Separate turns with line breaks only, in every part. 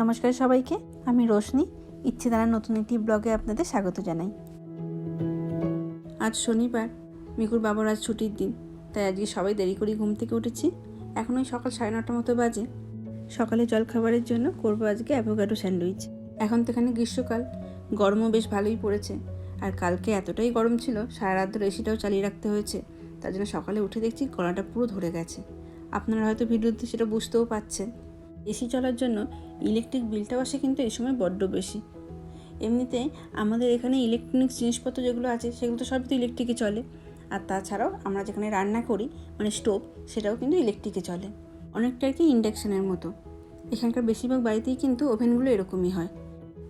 নমস্কার সবাইকে, আমি রোশনি। ইচ্ছে দ্বারা নতুন একটি ব্লগে আপনাদের স্বাগত জানাই। আজ শনিবার, মিকুর বাবার আজ ছুটির দিন, তাই আজকে সবাই দেরি করে ঘুম থেকে উঠেছি। এখন ওই সকাল সাড়ে নটার মতো বাজে। সকালে জলখাবারের জন্য করব আজকে অ্যাভোকাডো স্যান্ডউইচ এখন তো এখানে গ্রীষ্মকাল, গরমও বেশ ভালোই পড়েছে। আর কালকে এতটাই গরম ছিল, সারা রাত ধরে এসিটাও চালিয়ে রাখতে হয়েছে। তার জন্য সকালে উঠে দেখছি গলাটা পুরো ধরে গেছে। আপনারা হয়তো ভিডিওতে সেটা বুঝতেও পাচ্ছেন। এসি চলার জন্য ইলেকট্রিক বিলটাও আসে কিন্তু এই সময় বড্ড বেশি। এমনিতে আমাদের এখানে ইলেকট্রনিক্স জিনিসপত্র যেগুলো আছে, সেগুলো তো সবই তো ইলেকট্রিকে চলে। আর তাছাড়াও আমরা যেখানে রান্না করি মানে স্টোভ সেটাও কিন্তু ইলেকট্রিকে চলে। অনেকটা কি ইন্ডাকশানের মতো। এখানকার বেশিরভাগ বাড়িতেই কিন্তু ওভেনগুলো এরকমই হয়।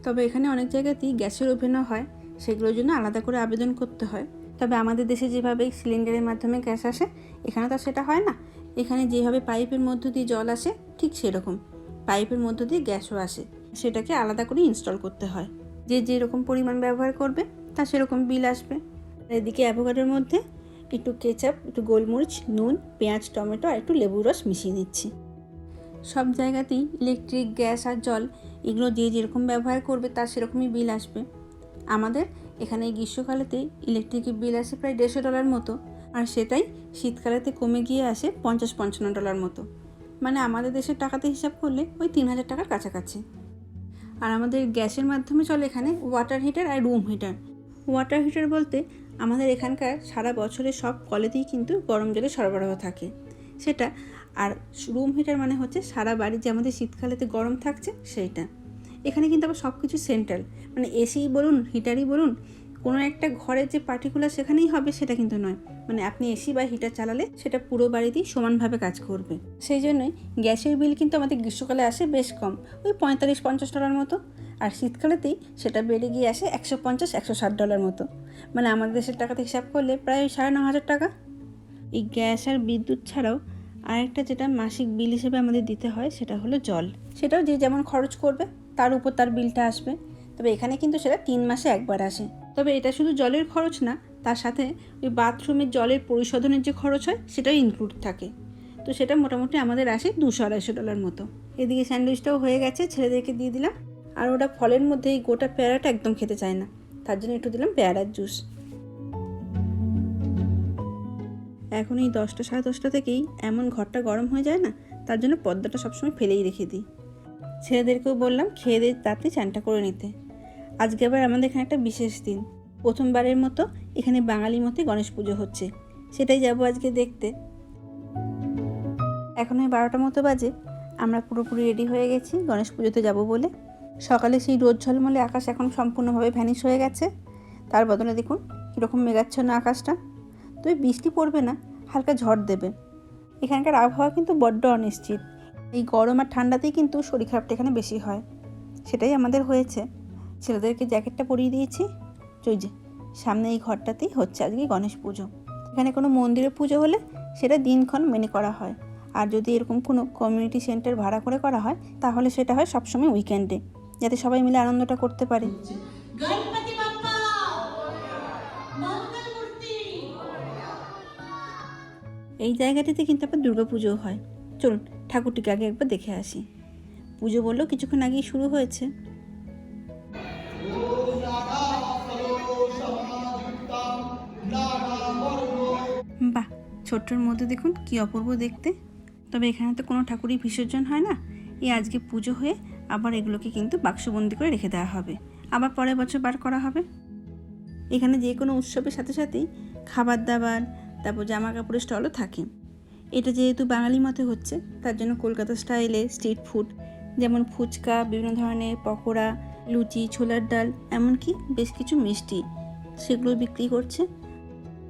তবে এখানে অনেক জায়গাতেই গ্যাসের ওভেনও হয়, সেগুলোর জন্য আলাদা করে আবেদন করতে হয়। তবে আমাদের দেশে যেভাবে সিলিন্ডারের মাধ্যমে গ্যাস আসে, এখানে তো সেটা হয় না। এখানে যেভাবে পাইপের মধ্য দিয়ে জল আসে, ঠিক সেরকম। পাইপের মধ্য দিয়ে গ্যাসও আসে। সেটাকে আলাদা করে ইনস্টল করতে হয়। যে যেরকম পরিমাণ ব্যবহার করবে তা সেরকম বিল আসবে। এদিকে অ্যাভোকাডোর মধ্যে একটু কেচাপ, একটু গোলমরিচ, নুন, পেঁয়াজ, টমেটো আর একটু লেবুর রস মিশিয়ে নিচ্ছি। সব জায়গাতেই ইলেকট্রিক, গ্যাস আর জল এগুলো যে যেরকম ব্যবহার করবে, তার সেরকমই বিল আসবে। আমাদের এখানে গ্রীষ্মকালেতে ইলেকট্রিকের বিল আসে প্রায় দেড়শো ডলার মতো। আর সেটাই শীতকালেতে কমে গিয়ে আসে পঞ্চাশ পঞ্চান্ন ডলার মতো। মানে আমাদের দেশের টাকাতে হিসাব করলে ওই তিন হাজার টাকার কাছাকাছি। আর আমাদের গ্যাসের মাধ্যমে চলে এখানে ওয়াটার হিটার আর রুম হিটার ওয়াটার হিটার বলতে আমাদের এখানকার সারা বছরে সব কলেতেই কিন্তু গরম জলের সরবরাহ থাকে। সেটা আর রুম হিটার মানে হচ্ছে সারা বাড়ি যে আমাদের শীতকালেতে গরম থাকছে সেইটা। এখানে কিন্তু আবার সব কিছু সেন্ট্রাল মানে এসিই বলুন হিটারই বলুন কোনো একটা ঘরের যে পার্টিকুলার সেখানেই হবে সেটা কিন্তু নয়। মানে আপনি এসি বা হিটার চালালে সেটা পুরো বাড়িতেই সমানভাবে কাজ করবে। সেই জন্যই গ্যাসের বিল কিন্তু আমাদের গ্রীষ্মকালে আসে বেশ কম, ওই পঁয়তাল্লিশ পঞ্চাশ ডলার মতো। আর শীতকালেতেই সেটা বেড়ে গিয়ে আসে একশো পঞ্চাশ একশো ষাট ডলার মতো। মানে আমাদের দেশের টাকাতে হিসাব করলে প্রায় সাড়ে ন হাজার টাকা। এই গ্যাস আর বিদ্যুৎ ছাড়াও আরেকটা যেটা মাসিক বিল হিসেবে আমাদের দিতে হয় সেটা হলো জল। সেটাও যে যেমন খরচ করবে, তার উপর তার বিলটা আসবে। তবে এখানে কিন্তু সেটা তিন মাসে একবার আসে। তবে এটা শুধু জলের খরচ না, তার সাথে ওই বাথরুমের জলের পরিশোধনের যে খরচ হয়, সেটাও ইনক্লুড থাকে। তো সেটা মোটামুটি আমাদের আসে দুশো আড়াইশো ডলার মতো। এদিকে স্যান্ডউইচটাও হয়ে গেছে, ছেলেদেরকে দিয়ে দিলাম। আর ওটা ফলের মধ্যে এই গোটা পেয়ারাটা একদম খেতে চায় না। তার জন্য একটু দিলাম পেয়ারার জুস। এখন এই দশটা সাড়ে দশটা থেকেই এমন ঘরটা গরম হয়ে যায় না, তার জন্য পর্দাটা সবসময় ফেলেই রেখে দিই। ছেলেদেরকেও বললাম খেয়ে দিয়ে তাতে চানটা করে নিতে। আজকে আবার আমাদের এখানে একটা বিশেষ দিন। প্রথমবারের মতো এখানে বাঙালি মতে গণেশ পুজো হচ্ছে। সেটাই যাব আজকে দেখতে। এখন ওই বারোটা মতো বাজে। আমরা পুরোপুরি রেডি হয়ে গেছি। গণেশ পুজোতে যাব বলে। সকালে সেই রোদ ঝলমলে আকাশ এখন সম্পূর্ণভাবে ভ্যানিশ হয়ে গেছে। তার বদলে দেখুন, কীরকম মেঘাচ্ছন্ন আকাশটা। তবে বৃষ্টি পড়বে না, হালকা ঝড় দেবে। এখানকার আবহাওয়া কিন্তু বড্ড অনিশ্চিত। এই গরম আর ঠান্ডাতেই কিন্তু শরীর খারাপটা এখানে বেশি হয়। সেটাই আমাদের হয়েছে। ছেলেদেরকে জ্যাকেটটা পরিয়ে দিয়েছি। চই যে সামনে এই ঘরটাতেই হচ্ছে আজকে গণেশ পুজো। এখানে কোনো মন্দিরে পুজো হলে সেটা দিনক্ষণ মেনে করা হয়। আর যদি এরকম কোনো কমিউনিটি সেন্টার ভাড়া করে করা হয় তাহলে সেটা হয় সবসময় উইকেন্ডে যাতে সবাই মিলে আনন্দটা করতে পারে। এই জায়গাটিতে কিন্তু আবার দুর্গা পুজোও হয়। চলুন ঠাকুরটিকে আগে একবার দেখে আসি। পুজো বললেও কিছুক্ষণ আগেই শুরু হয়েছে। ছোট্টর মধ্যে দেখুন কি অপূর্ব দেখতে। তবে এখানে তো কোনো ঠাকুরই বিসর্জন হয় না। এই আজকে পুজো হয়ে আবার এগুলোকে কিন্তু বাক্সবন্দি করে রেখে দেওয়া হবে। আবার পরের বছর বার করা হবে। এখানে যে কোনো উৎসবের সাথে সাথেই খাবার দাবার তারপর জামা কাপড়ের স্টলও থাকে। এটা যেহেতু বাঙালি মতে হচ্ছে, তার জন্য কলকাতা স্টাইলে স্ট্রিট ফুড যেমন ফুচকা, বিভিন্ন ধরনের পকোড়া, লুচি, ছোলার ডাল, এমনকি বেশ কিছু মিষ্টি, সেগুলো বিক্রি করছে।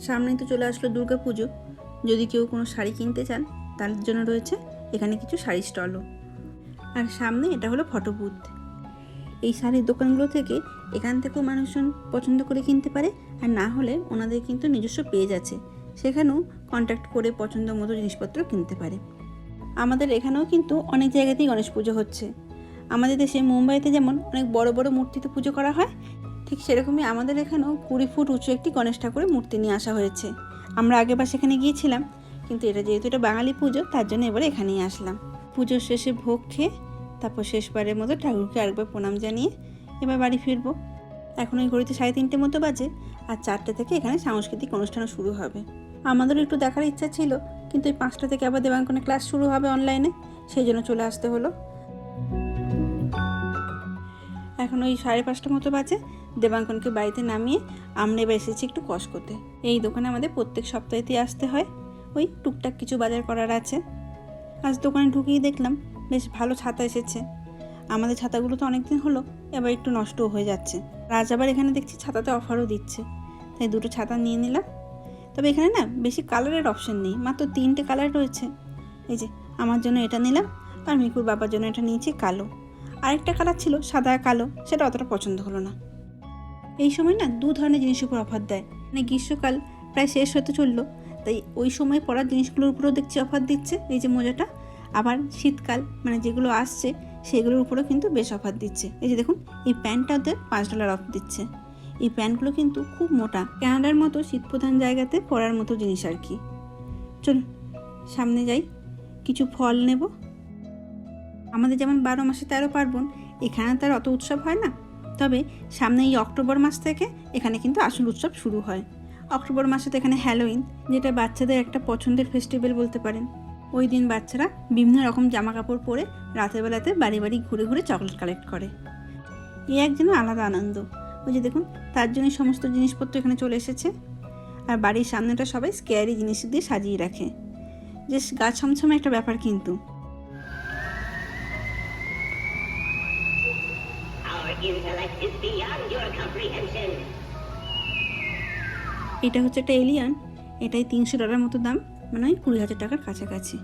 সামনেই তো চলে আসলো দুর্গা পুজো যদি কেউ কোনো শাড়ি কিনতে চান, তার জন্য রয়েছে এখানে কিছু শাড়ি স্টলও। আর সামনে এটা হলো ফটো বুথ। এই শাড়ির দোকানগুলো থেকে এখান থেকেও মানুষজন পছন্দ করে কিনতে পারে, আর না হলে ওনাদের কিন্তু নিজস্ব পেজ আছে। সেখানেও কন্ট্যাক্ট করে পছন্দ মতো জিনিসপত্র কিনতে পারে। আমাদের এখানেও কিন্তু অনেক জায়গাতেই গণেশ পুজো হচ্ছে। আমাদের দেশে মুম্বাইতে যেমন অনেক বড় বড় মূর্তিতে পুজো করা হয়, ঠিক সেরকমই আমাদের এখানেও কুড়ি ফুট উঁচু একটি গণেশ ঠাকুরের মূর্তি নিয়ে আসা হয়েছে। আমরা আগেবার সেখানে গিয়েছিলাম, কিন্তু এটা যেহেতু এটা বাঙালি পুজো, তার জন্য এবারে এখানেই আসলাম। পুজোর শেষে ভোগ খেয়ে, তারপর শেষবারের মতো ঠাকুরকে আরেকবার প্রণাম জানিয়ে এবার বাড়ি ফিরবো। এখন ওই ঘড়িতে সাড়ে তিনটে মতো বাজে, আর চারটে থেকে এখানে সাংস্কৃতিক অনুষ্ঠানও শুরু হবে। আমাদেরও একটু দেখার ইচ্ছা ছিল, কিন্তু এই পাঁচটা থেকে আবার দেবাঙ্কনে ক্লাস শুরু হবে অনলাইনে, সেই জন্য চলে আসতে হলো। এখন ওই সাড়ে পাঁচটা মতো বাজে। দেবাঙ্কনকে বাড়িতে নামিয়ে আমরা এবার এসেছি একটু কস করতে। এই দোকানে আমাদের প্রত্যেক সপ্তাহেতেই আসতে হয়। ওই টুকটাক কিছু বাজার করার আছে। আজ দোকানে ঢুকিয়ে দেখলাম, বেশ ভালো ছাতা এসেছে। আমাদের ছাতাগুলো তো অনেক দিন হলো, এবার একটু নষ্টও হয়ে যাচ্ছে। আজ আবার এখানে দেখছি ছাতাতে অফারও দিচ্ছে। তাই দুটো ছাতা নিয়ে নিলাম। তবে এখানে না, বেশি কালারের অপশন নেই, মাত্র তিনটে কালার রয়েছে। এই যে, আমার জন্য এটা নিলাম, আর মিকুর বাবার জন্য এটা নিয়েছি কালো। আরেকটা কালার ছিল সাদা কালো, সেটা অতটা পছন্দ হলো না। এই সময় না দু ধরনের জিনিসের উপর অফার দেয়। মানে গ্রীষ্মকাল প্রায় শেষ হতে চলল, তাই ওই সময় পরার জিনিসগুলোর উপরেও দেখছি অফার দিচ্ছে, এই যে মোজাটা। আবার শীতকাল মানে যেগুলো আসছে, সেগুলোর উপরেও কিন্তু বেশ অফার দিচ্ছে। এই যে দেখুন, এই প্যান্টটাতে পাঁচ ডলার অফ দিচ্ছে। এই প্যান্টগুলো কিন্তু খুব মোটা ক্যানাডার মতো শীতপ্রধান জায়গাতে পরার মতো জিনিস আর কি। চল সামনে যাই, কিছু ফল নেব। আমাদের যেমন বারো মাসে তেরো পার্বণ, এখানে তার অত উৎসব হয় না। তবে সামনে এই অক্টোবর মাস থেকে এখানে কিন্তু আসল উৎসব শুরু হয়। অক্টোবর মাসে তো এখানে হ্যালোইন যেটা বাচ্চাদের একটা পছন্দের ফেস্টিভ্যাল বলতে পারেন। ওই দিন বাচ্চারা বিভিন্ন রকম জামা কাপড় পরে রাতের বেলাতে বাড়ি বাড়ি ঘুরে ঘুরে চকলেট কালেক্ট করে। এ এক যেন আলাদা আনন্দ। ওই যে দেখুন, তার জন্য সমস্ত জিনিসপত্র এখানে চলে এসেছে। আর বাড়ির সামনেটা সবাই স্কেয়ারি জিনিস দিয়ে সাজিয়ে রাখে। যে গা ছমছমে একটা ব্যাপার কিন্তু। এটা হচ্ছে একটা এলিয়ান এটাই তিনশো ডলার মতো দাম মানে কুড়ি হাজার টাকার কাছাকাছি।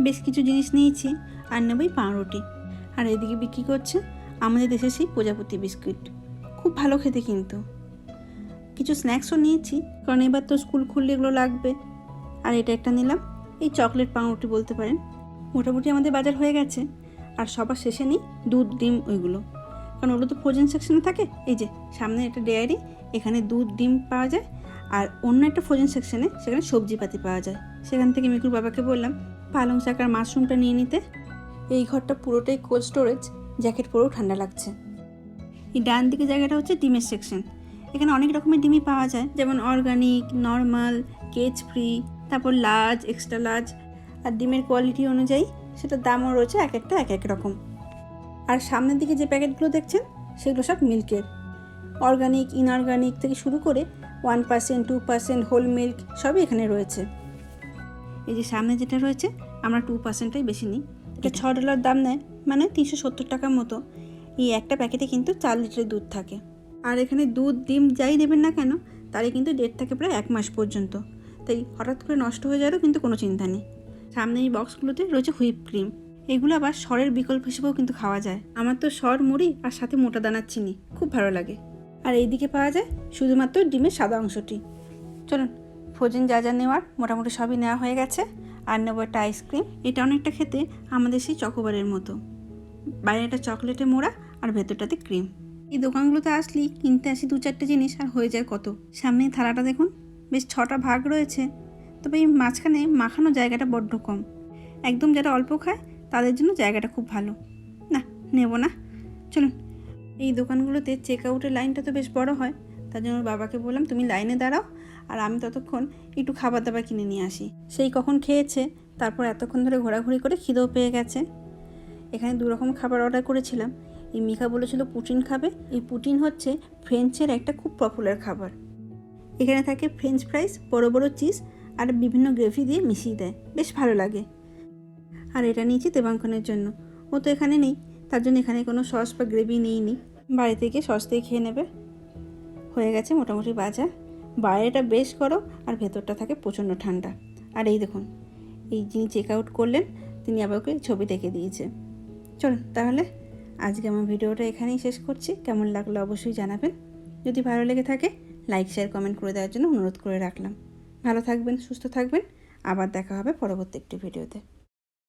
বেশ কিছু জিনিস নিয়েছি, আর নেবই পাউরুটি। আর এদিকে বিক্রি করছে আমাদের দেশে সেই প্রজাপতি বিস্কুট। খুব ভালো খেতে কিন্তু। কিছু স্ন্যাক্সও নিয়েছি, কারণ এবার তো স্কুল খুললে এগুলো লাগবে। আর এটা একটা নিলাম, এই চকলেট পাউরুটি বলতে পারেন। মোটামুটি আমাদের বাজার হয়ে গেছে, আর সবার শেষে নিই দুধ, ডিম, ওইগুলো। কারণ ওগুলো তো ফ্রোজেন সেকশনে থাকে। এই যে, সামনে একটা ডেয়ারি এখানে দুধ, ডিম পাওয়া যায়। আর অন্য একটা ফ্রোজেন সেকশনে সেখানে সবজিপাতি পাওয়া যায়। সেখান থেকে মিকুর বাবাকে বললাম, পালং শাক আর মাশরুমটা নিয়ে নিতে। এই ঘরটা পুরোটাই কোল্ড স্টোরেজ জ্যাকেট পরেও ঠান্ডা লাগছে। এই ডান দিকে জায়গাটা হচ্ছে ডিমের সেকশন এখানে অনেক রকমের ডিমই পাওয়া যায়, যেমন অর্গানিক নর্মাল কেজ ফ্রি তারপর লার্জ এক্সট্রা লার্জ আর ডিমের কোয়ালিটি অনুযায়ী সেটার দামও রয়েছে এক একটা এক এক রকম। আর সামনের দিকে যে প্যাকেটগুলো দেখছেন, সেগুলো সব মিল্কের। অর্গানিক ইনঅর্গানিক থেকে শুরু করে one percent two percent whole milk সবই এখানে রয়েছে। এই যে সামনে যেটা রয়েছে, আমরা টু পার্সেন্টটাই বেশি নিই। এটা ছ ডলার দাম নেয় মানে তিনশো সত্তর টাকার মতো। এই একটা প্যাকেটে কিন্তু চার লিটারের দুধ থাকে। আর এখানে দুধ, ডিম যাই দেবেন না কেন, তারই কিন্তু ডেট থাকে প্রায় এক মাস পর্যন্ত। তাই হঠাৎ করে নষ্ট হয়ে যাওয়ারও কিন্তু কোনো চিন্তা নেই। সামনে এই বক্সগুলোতে রয়েছে হুইপ ক্রিম এগুলো আবার স্বরের বিকল্প হিসেবেও কিন্তু খাওয়া যায়। আমার তো স্বর মুড়ি আর সাথে মোটা দানার চিনি, খুব ভালো লাগে। আর এইদিকে পাওয়া যায় শুধুমাত্র ডিমের সাদা অংশটি। চলুন ফ্রোজেন যা যা নেওয়ার মোটামুটি সবই নেওয়া হয়ে গেছে। আর নেব একটা আইসক্রিম। এটা অনেকটা খেতে আমাদের সেই চকোবারের মতো। বাইরে একটা চকলেটে মোড়া আর ভেতরটাতে ক্রিম। এই দোকানগুলোতে আসলেই কিনতে আসি দু চারটে জিনিস আর হয়ে যায় কত। সামনে থালাটা দেখুন, বেশ ছটা ভাগ রয়েছে। তবে এই মাঝখানে মাখানো জায়গাটা বড্ড কম। একদম যারা অল্প খায় তাদের জন্য জায়গাটা খুব ভালো। না, নেব না। চলুন, এই দোকানগুলোতে চেক আউটের লাইনটা তো বেশ বড় হয়। তার জন্য বাবাকে বললাম, তুমি লাইনে দাঁড়াও আর আমি ততক্ষণ একটু খাবার দাবার কিনে নিয়ে আসি। সেই কখন খেয়েছে, তারপর এতক্ষণ ধরে ঘোরাঘুরি করে খিদেও পেয়ে গেছে। এখানে দু রকম খাবার অর্ডার করেছিলাম। এই মিকা বলেছিল, পুটিন খাবে। এই পুটিন হচ্ছে ফ্রেঞ্চের একটা খুব পপুলার খাবার। এখানে থাকে ফ্রেঞ্চ ফ্রাইস বড় বড় চিজ আর বিভিন্ন গ্রেভি দিয়ে মিশিয়ে দেয়। বেশ ভালো লাগে। আর এটা নিয়েছি দেবাঙ্কনের জন্য। ও তো এখানে নেই, তার জন্য এখানে কোনো সস বা গ্রেভি নিইনি বাড়িতে গিয়ে সস দিয়ে খেয়ে নেবে। হয়ে গেছে মোটামুটি বাজা বাইরেটা বেশ করো আর ভেতরটা থাকে প্রচণ্ড ঠান্ডা। আর এই দেখুন, এই যিনি চেক আউট করলেন, তিনি আবার ওকে ছবি দেখে দিয়েছে। চলুন তাহলে আজকে আমার ভিডিওটা এখানেই শেষ করছি। কেমন লাগল অবশ্যই জানাবেন। যদি ভালো লেগে থাকে লাইক শেয়ার কমেন্ট করে দেওয়ার জন্য অনুরোধ করে রাখলাম। ভালো থাকবেন, সুস্থ থাকবেন। আবার দেখা হবে পরবর্তী একটি ভিডিওতে।